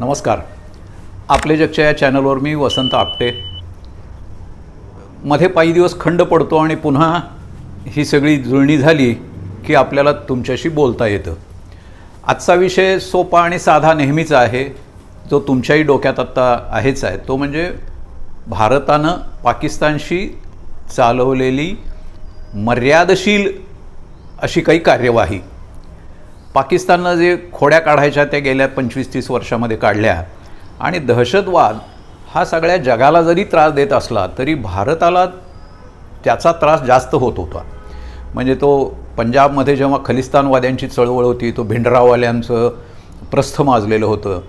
नमस्कार. आपले जगच्या या चॅनलवर मी वसंत आपटे. मध्ये काही दिवस खंड पडतो आणि पुन्हा ही सगळी जुळणी झाली की आपल्याला तुमच्याशी बोलता येतं. आजचा विषय सोपा आणि साधा नेहमीचा आहे. जो तुमच्याही डोक्यात आत्ता आहेच आहे. तो म्हणजे भारतानं पाकिस्तानशी चालवलेली मर्यादशील अशी काही कार्यवाही. पाकिस्ताननं जे खोड्या काढायच्या त्या गेल्या पंचवीस तीस वर्षामध्ये काढल्या. आणि दहशतवाद हा सगळ्या जगाला जरी त्रास देत असला तरी भारताला त्याचा त्रास जास्त होत होता. म्हणजे तो पंजाबमध्ये जेव्हा खलिस्तानवाद्यांची चळवळ होती तो भिंडराववाल्यांचं प्रस्थ माजलेलं होतं.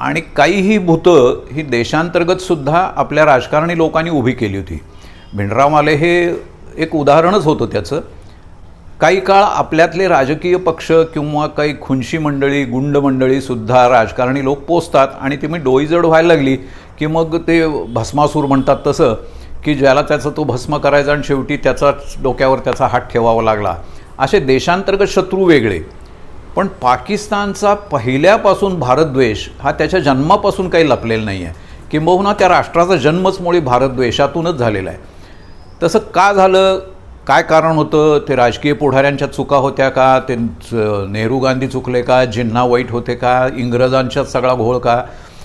आणि काहीही भूतं ही देशांतर्गतसुद्धा आपल्या राजकारणी लोकांनी उभी केली होती. भिंडराववाले हे एक उदाहरणच होतं त्याचं. काही काळ आपल्यातले राजकीय पक्ष किंवा काही खुनशी मंडळी गुंड मंडळीसुद्धा राजकारणी लोक पोचतात आणि ती मी डोईजड व्हायला लागली की मग ते भस्मासूर म्हणतात तसं की ज्याला त्याचं तो भस्म करायचा आणि शेवटी त्याचाच डोक्यावर त्याचा हात ठेवावा लागला. असे देशांतर्गत शत्रू वेगळे. पण पाकिस्तानचा पहिल्यापासून भारतद्वेष हा त्याच्या जन्मापासून काही लपलेला नाही आहे किंबहुना त्या राष्ट्राचा जन्मच मुळी भारतद्वेषातूनच झालेला आहे. तसं का झालं? काय कारण होतं? ते राजकीय पुढाऱ्यांच्या चुका होत्या का? ते नेहरू गांधी चुकले का? जिन्ना वाईट होते का? इंग्रजांच्यात सगळा घोळ का?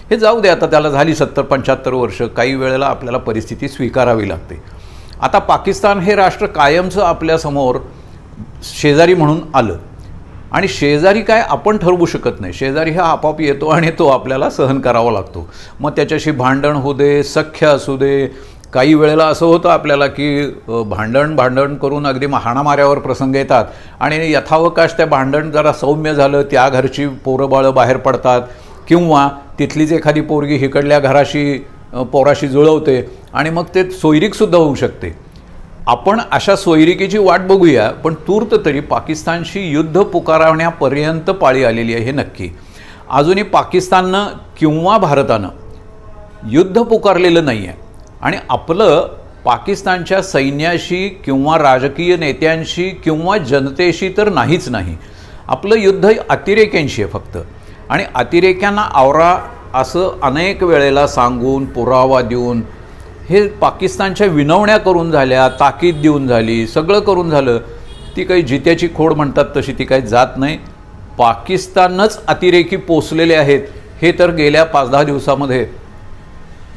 हे जाऊ दे आता त्याला झाली सत्तर पंच्याहत्तर वर्ष. काही वेळेला आपल्याला परिस्थिती स्वीकारावी लागते. आता पाकिस्तान हे राष्ट्र कायमचं आपल्यासमोर शेजारी म्हणून आलं. आणि शेजारी काय आपण ठरवू शकत नाही. शेजारी हा आपाप येतो आणि तो आपल्याला सहन करावा लागतो. मग त्याच्याशी भांडण होऊ दे सख्य असू दे काही वेळेला असं होतं आपल्याला की भांडण भांडण करून अगदी हाणामाऱ्यावर प्रसंग येतात आणि यथावकाश त्या भांडण जरा सौम्य झालं त्या घरची पोरं बाळं बाहेर पडतात किंवा तिथलीच एखादी पोरगी हिकडल्या घराशी पोराशी जुळवते आणि मग ते सोयरीकसुद्धा होऊ शकते. आपण अशा सोयरिकेची वाट बघूया पण तूर्त तरी पाकिस्तानशी युद्ध पुकारवण्यापर्यंत पाळी आलेली आहे हे नक्की. अजूनही पाकिस्ताननं किंवा भारतानं युद्ध पुकारलेलं नाही आहे आणि आपलं पाकिस्तानच्या सैन्याशी किंवा राजकीय नेत्यांशी किंवा जनतेशी तर नाहीच नाही. आपलं युद्ध अतिरेक्यांशी आहे फक्त. आणि अतिरेक्यांना आवरा असं अनेक वेळेला सांगून पुरावा देऊन हे पाकिस्तानच्या विनवण्या करून झाल्या ताकीद देऊन झाली सगळं करून झालं. ती काही जित्याची खोड म्हणतात तशी ती काही जात नाही. पाकिस्तानच अतिरेकी पोचलेले आहेत. हे तर गेल्या पाच दहा दिवसामध्ये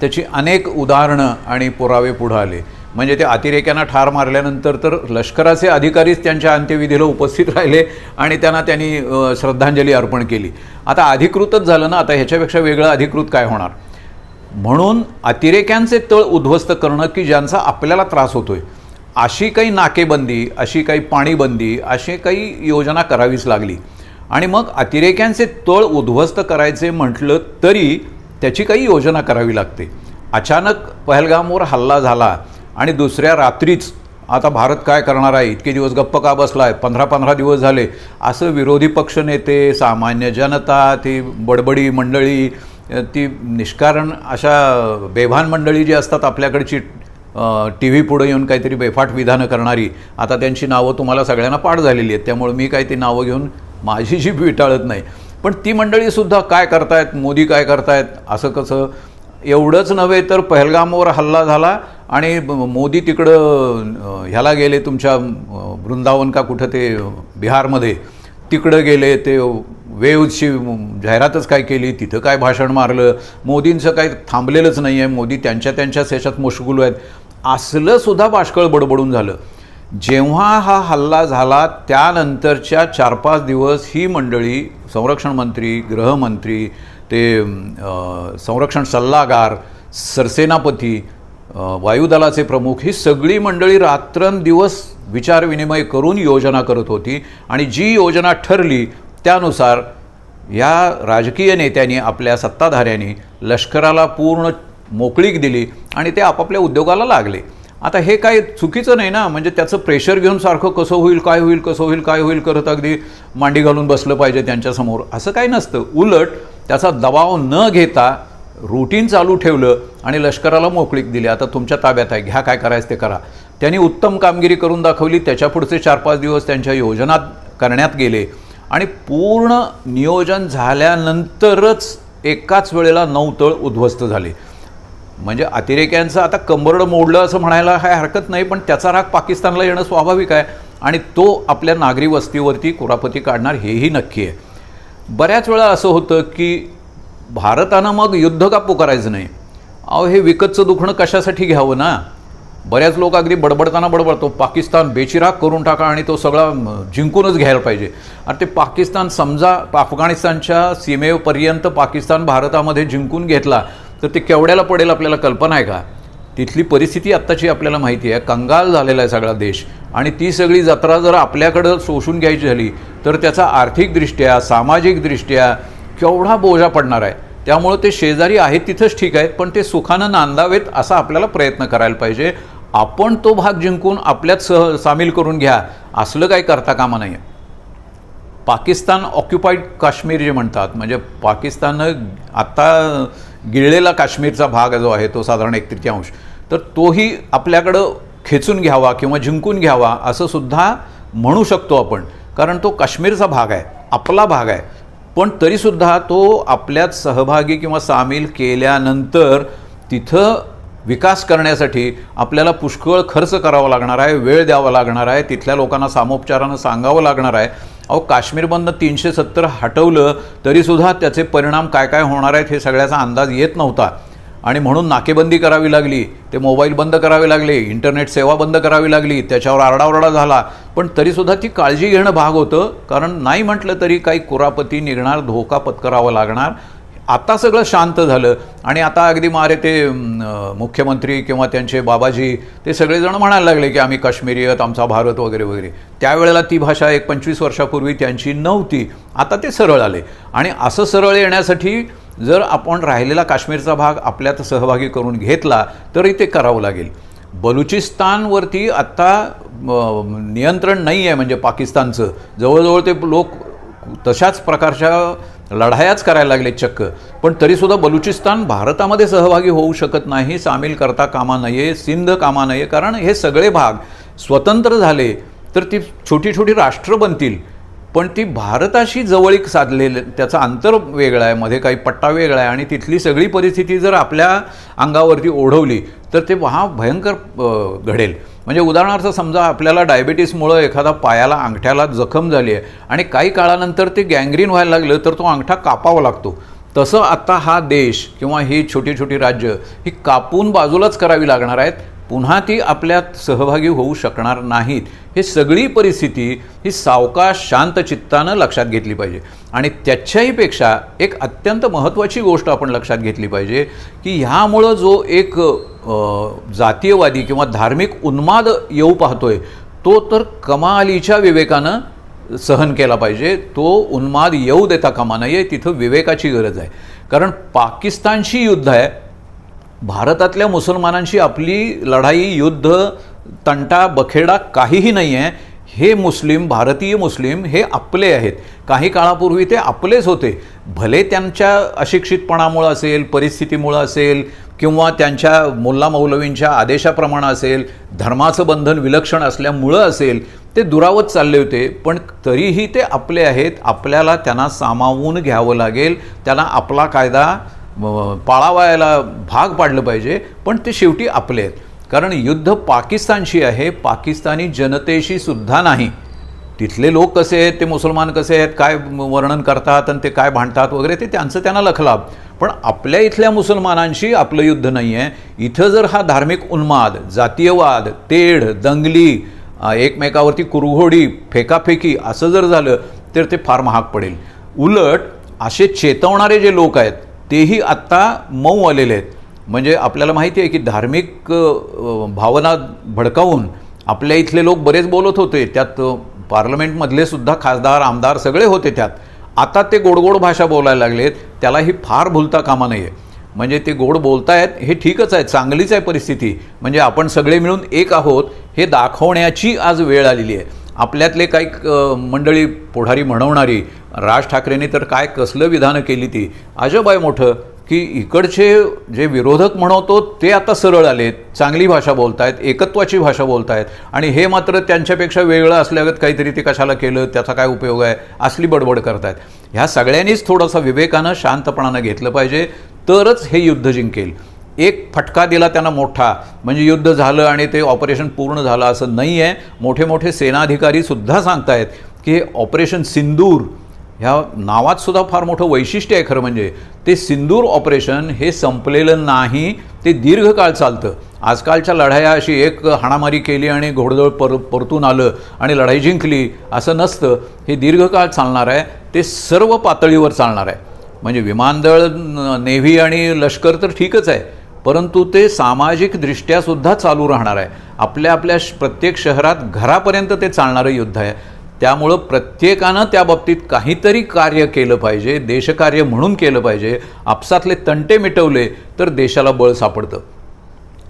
त्याची अनेक उदाहरणं आणि पुरावे पुढं आले. म्हणजे ते अतिरेक्यांना ठार मारल्यानंतर तर लष्कराचे अधिकारीच त्यांच्या अंत्यविधीला उपस्थित राहिले आणि त्यांना त्यांनी श्रद्धांजली अर्पण केली. आता अधिकृतच झालं ना? आता ह्याच्यापेक्षा वेगळं अधिकृत काय होणार? म्हणून अतिरेक्यांचे तळ उद्ध्वस्त करणं की ज्यांचा आपल्याला त्रास होतोय. अशी काही नाकेबंदी अशी काही पाणीबंदी अशी काही योजना करावीच लागली. आणि मग अतिरेक्यांचे तळ उद्ध्वस्त करायचे म्हटलं तरी त्याची काही योजना करावी लागते. अचानक पहलगामवर हल्ला झाला आणि दुसऱ्या रात्रीच आता भारत काय करणार आहे? इतके दिवस गप्प का बसला आहे पंधरा पंधरा दिवस झाले. असं विरोधी पक्ष नेते सामान्य जनता ती बडबडी मंडळी ती निष्कारण अशा बेभान मंडळी जी असतात आपल्याकडची टी व्ही पुढे येऊन काहीतरी बेफाट विधानं करणारी आता त्यांची नावं तुम्हाला सगळ्यांना पाठ झालेली आहेत. त्यामुळे मी काही ती नावं घेऊन माझी जी विटाळत नाही. पण ती मंडळीसुद्धा काय करतायत मोदी काय करतायत असं कसं? एवढंच नव्हे तर पहलगामवर हल्ला झाला आणि मोदी तिकडं ह्याला गेले तुमच्या वृंदावन का कुठं ते बिहारमध्ये. तिकडं गेले ते वेव्हची जाहिरातच काय केली तिथं काय भाषण मारलं? मोदींचं काही थांबलेलंच नाही आहे मोदी त्यांच्या त्यांच्याच ह्याच्यात मशगुल आहेत. असलंसुद्धा बाष्कळ बडबडून झालं. जेव्हा हा हल्ला झाला त्यानंतरच्या चार पाच दिवस ही मंडळी संरक्षण मंत्री गृहमंत्री ते संरक्षण सल्लागार सरसेनापती वायुदलाचे प्रमुख ही सगळी मंडळी रात्रंदिवस विचारविनिमय करून योजना करत होती आणि जी योजना ठरली त्यानुसार या राजकीय नेत्यांनी आपल्या सत्ताधाऱ्यांनी लष्कराला पूर्ण मोकळीक दिली आणि ते आपापल्या उद्योगाला लागले. आता हे काय चुकीचं नाही ना म्हणजे त्याचं प्रेशर घेऊन सारखं कसं होईल काय होईल कसं होईल काय होईल करत अगदी मांडी घालून बसलं पाहिजे त्यांच्यासमोर असं काही नसतं. उलट त्याचा दबाव न घेता रुटीन चालू ठेवलं आणि लष्कराला मोकळीक दिली. आता तुमच्या ताब्यात आहे घ्या काय करायचं ते करा. त्यांनी उत्तम कामगिरी करून दाखवली. त्याच्या पुढचे चार पाच दिवस त्यांच्या योजना करण्यात गेले. आणि पूर्ण नियोजन झाल्यानंतरच एकाच वेळेला नऊ तळ उद्ध्वस्त झाले. म्हणजे अतिरेक्यांचं आता कंबरडं मोडलं असं म्हणायला काय हरकत नाही पण त्याचा राग पाकिस्तानला येणं स्वाभाविक आहे आणि तो आपल्या नागरी वस्तीवरती कुरापती काढणार हेही नक्की आहे. बऱ्याच वेळा असं होतं की भारतानं मग युद्ध का पुकारायचं नाही. अहो हे विकतचं दुखणं कशासाठी घ्यावं ना? बऱ्याच लोक अगदी बडबडताना बडबडतो पाकिस्तान बेचिराग करून टाका आणि तो सगळा जिंकूनच घ्यायला पाहिजे. आणि ते पाकिस्तान समजा अफगाणिस्तानच्या सीमेपर्यंत पाकिस्तान भारतामध्ये जिंकून घेतला तर ते केवढ्याला पडेल आपल्याला कल्पना आहे का? तिथली परिस्थिती आत्ताची आपल्याला माहिती आहे. कंगाल झालेला आहे सगळा देश. आणि ती सगळी जत्रा जर आपल्याकडं शोषून घ्यायची झाली तर त्याचा आर्थिकदृष्ट्या सामाजिकदृष्ट्या केवढा बोजा पडणार आहे? त्यामुळं ते शेजारी आहेत तिथंच ठीक आहेत पण ते सुखानं नांदावेत असा आपल्याला प्रयत्न करायला पाहिजे. आपण तो भाग जिंकून आपल्यात सह सामील करून घ्या. असलं काही करता कामा नाही पाकिस्तान ऑक्युपाईड काश्मीर जे म्हणतात म्हणजे पाकिस्ताननं आत्ता गिळलेला काश्मीरचा भाग जो आहे तो साधारण एक तृतीयांश तर तोही आपल्याकडं खेचून घ्यावा किंवा जिंकून घ्यावा असं सुद्धा म्हणू शकतो आपण. कारण तो काश्मीरचा भाग आहे आपला भाग आहे. पण तरीसुद्धा तो आपल्यात सहभागी किंवा सामील केल्यानंतर तिथं विकास करण्यासाठी आपल्याला पुष्कळ खर्च करावा लागणार आहे वेळ द्यावा लागणार आहे तिथल्या लोकांना सामोपचारानं सांगावं लागणार आहे. अहो काश्मीरमधनं तीनशे सत्तर हटवलं तरीसुद्धा त्याचे परिणाम काय काय होणार आहेत हे सगळ्याचा अंदाज येत नव्हता. आणि म्हणून नाकेबंदी करावी लागली ते मोबाईल बंद करावे लागले इंटरनेट सेवा बंद करावी लागली त्याच्यावर आरडाओरडा झाला. पण तरीसुद्धा ती काळजी घेणं भाग होतं कारण नाही म्हटलं तरी काही कुरापती निघणार धोका पत्करावा लागणार. आता सगळं शांत झालं. आणि आता अगदी मारे ते मुख्यमंत्री किंवा त्यांचे बाबाजी ते सगळेजण म्हणायला लागले की आम्ही काश्मीरी आमचा भारत वगैरे वगैरे. त्यावेळेला ती भाषा एक पंचवीस वर्षापूर्वी त्यांची नव्हती. आता ते सरळ आले. आणि असं सरळ येण्यासाठी जर आपण राहिलेला काश्मीरचा भाग आपल्यात सहभागी करून घेतला तरी ते करावं लागेल. बलुचिस्तानवरती आत्ता नियंत्रण नाही आहे म्हणजे पाकिस्तानचं. जवळजवळ ते लोक तशाच प्रकारच्या लढायाच करायला लागले चक्क. पण तरीसुद्धा बलुचिस्तान भारतामध्ये सहभागी होऊ शकत नाही सामील करता कामा नये सिंध कामा नये कारण हे सगळे भाग स्वतंत्र झाले तर ती छोटी छोटी राष्ट्र बनतील. पण ती भारताशी जवळीक साधलेले त्याचं अंतर वेगळं आहे मध्ये काही पट्टा वेगळा आहे आणि तिथली सगळी परिस्थिती जर आपल्या अंगावरती ओढवली तर ते हा भयंकर घडेल. म्हणजे उदाहरणार्थ समजा आपल्याला डायबिटीसमुळं एखादा पायाला अंगठ्याला जखम झाली आहे आणि काही काळानंतर ते गँग्रीन व्हायला लागलं तर तो अंगठा कापावा लागतो. तसं आता हा देश किंवा ही छोटी छोटी राज्य ही कापून बाजूलाच करावी लागणार आहेत. पुन्हा ती आपल्यात सहभागी होऊ शकणार नाहीत. हे सगळी परिस्थिती ही सावकाश शांत चित्तानं लक्षात घेतली पाहिजे. आणि त्याच्याहीपेक्षा एक अत्यंत महत्त्वाची गोष्ट आपण लक्षात घेतली पाहिजे की ह्यामुळं जो एक जातीयवादी किंवा धार्मिक उन्माद येऊ पाहतोय तो तर कमालीच्या विवेकानं सहन केला पाहिजे. तो उन्माद येऊ देता कामा नये तिथं विवेकाची गरज आहे. कारण पाकिस्तानशी युद्ध आहे भारतातल्या मुसलमानांशी आपली लढाई युद्ध तंटा बखेडा काहीही नाही आहे हे मुस्लिम भारतीय मुस्लिम हे आपले आहेत. काही काळापूर्वी ते आपलेच होते. भले त्यांच्या अशिक्षितपणामुळं असेल परिस्थितीमुळं असेल किंवा त्यांच्या मुल्ला मौलवींच्या आदेशाप्रमाणे असेल धर्माचं बंधन विलक्षण असल्यामुळं असेल ते दुरावत चालले होते. पण तरीही ते आपले आहेत. आपल्याला त्यांना सामावून घ्यावं लागेल. त्यांना आपला कायदा पाळावायला भाग पाडलं पाहिजे पण ते शेवटी आपले आहेत. कारण युद्ध पाकिस्तानशी आहे पाकिस्तानी जनतेशी सुद्धा नाही. तिथले लोक कसे आहेत ते मुसलमान कसे आहेत काय वर्णन करतात आणि ते काय भांडतात वगैरे ते त्यांचं त्यांना लखलाभ पण आपल्या इथल्या मुसलमानांशी आपलं युद्ध नाही आहे. इथं जर हा धार्मिक उन्माद जातीयवाद तेढ दंगली एकमेकावरती कुरघोडी फेकाफेकी असं जर झालं तर ते फार महाग पडेल. उलट असे चेतवणारे जे लोक आहेत तेही आत्ता मऊ आलेले आहेत. म्हणजे आपल्याला माहिती आहे की धार्मिक भावना भडकावून आपल्या इथले लोक बरेच बोलत होते. त्यात पार्लमेंटमधले सुद्धा खासदार आमदार सगळे होते त्यात. आता ते गोडगोड भाषा बोलायला लागलेत. त्यालाही फार भुलता कामा नाही आहे म्हणजे ते गोड बोलतायत हे ठीकच आहे. चांगलीच आहे परिस्थिती. म्हणजे आपण सगळे मिळून एक आहोत हे दाखवण्याची आज वेळ आलेली आहे. आपल्यातले काही मंडळी पुढारी म्हणवणारी राज ठाकरेंनी तर काय कसलं विधानं केली ती? अजब आहे मोठं की इकडचे जे विरोधक म्हणवतो ते आता सरळ आलेत चांगली भाषा बोलतायत एकत्वाची भाषा बोलतायत आणि हे मात्र त्यांच्यापेक्षा वेगळं असल्यागत काहीतरी ते कशाला केलं त्याचा काय उपयोग आहे असली बडबड करतायत. ह्या सगळ्यांनीच थोडंसं विवेकानं शांतपणानं घेतलं पाहिजे तरच हे युद्ध जिंकेल. एक फटका दिला त्यांना मोठा म्हणजे युद्ध झालं आणि ते ऑपरेशन पूर्ण झालं असं नाही आहे मोठे मोठे सेनाधिकारीसुद्धा सांगतायत की हे ऑपरेशन सिंदूर ह्या नावात सुद्धा फार मोठं वैशिष्ट्य आहे खरं म्हणजे. ते सिंदूर ऑपरेशन हे संपलेलं नाही ते दीर्घकाळ चालतं. आजकालच्या लढाया अशी एक हाणामारी केली आणि घोडदळ पर परतून आलं आणि लढाई जिंकली असं नसतं. हे दीर्घकाळ चालणार आहे ते सर्व पातळीवर चालणार आहे. म्हणजे विमानदळ नेव्ही आणि लष्कर तर ठीकच आहे परंतु ते सामाजिकदृष्ट्यासुद्धा चालू राहणार आहे. आपल्या आपल्या श- प्रत्येक शहरात घरापर्यंत ते चालणारं युद्ध आहे. त्यामुळं प्रत्येकानं त्या बाबतीत काहीतरी कार्य केलं पाहिजे देशकार्य म्हणून केलं पाहिजे. आपसातले तंटे मिटवले तर देशाला बळ सापडतं.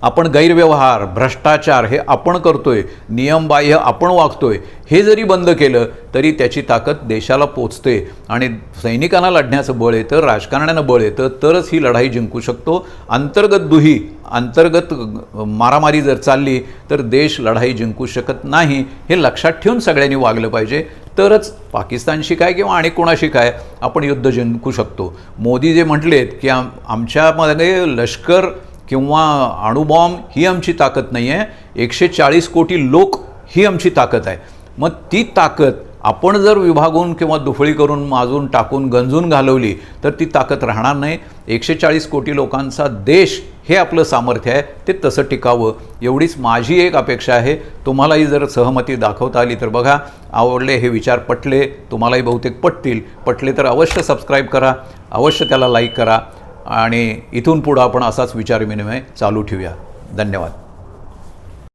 आपण गैरव्यवहार भ्रष्टाचार हे आपण करतोय नियमबाह्य आपण वागतोय हे जरी बंद केलं तरी त्याची ताकद देशाला पोचते. आणि सैनिकांना लढण्याचं बळ येतं राजकारण्यानं बळ येतं तरच ही लढाई जिंकू शकतो. अंतर्गत दुही अंतर्गत मारामारी जर चालली तर देश लढाई जिंकू शकत नाही हे लक्षात ठेवून सगळ्यांनी वागलं पाहिजे. तरच पाकिस्तानशी काय किंवा आणि कोणाशी काय आपण युद्ध जिंकू शकतो. मोदी जे म्हटलेत की आम आमच्यामध्ये लष्कर किंवा अणुबॉम्ब ही आमची ताकद नाही आहे एकशे चाळीस कोटी लोक ही आमची ताकद आहे. मग ती ताकद आपण जर विभागून किंवा दुफळी करून माजून टाकून गंजून घालवली तर ती ताकद राहणार नाही. एकशे चाळीस कोटी लोकांचा देश हे आपलं सामर्थ्य आहे. ते तसं टिकावं. एवढीच माझी एक अपेक्षा आहे. तुम्हालाही जर सहमती दाखवता आली तर बघा. आवडले हे विचार पटले तुम्हालाही बहुतेक पटतील. पटले तर अवश्य सबस्क्राईब करा. अवश्य त्याला लाईक करा. आणि इथून पुढं आपण असाच विचारविनिमय चालू ठेवूया. धन्यवाद.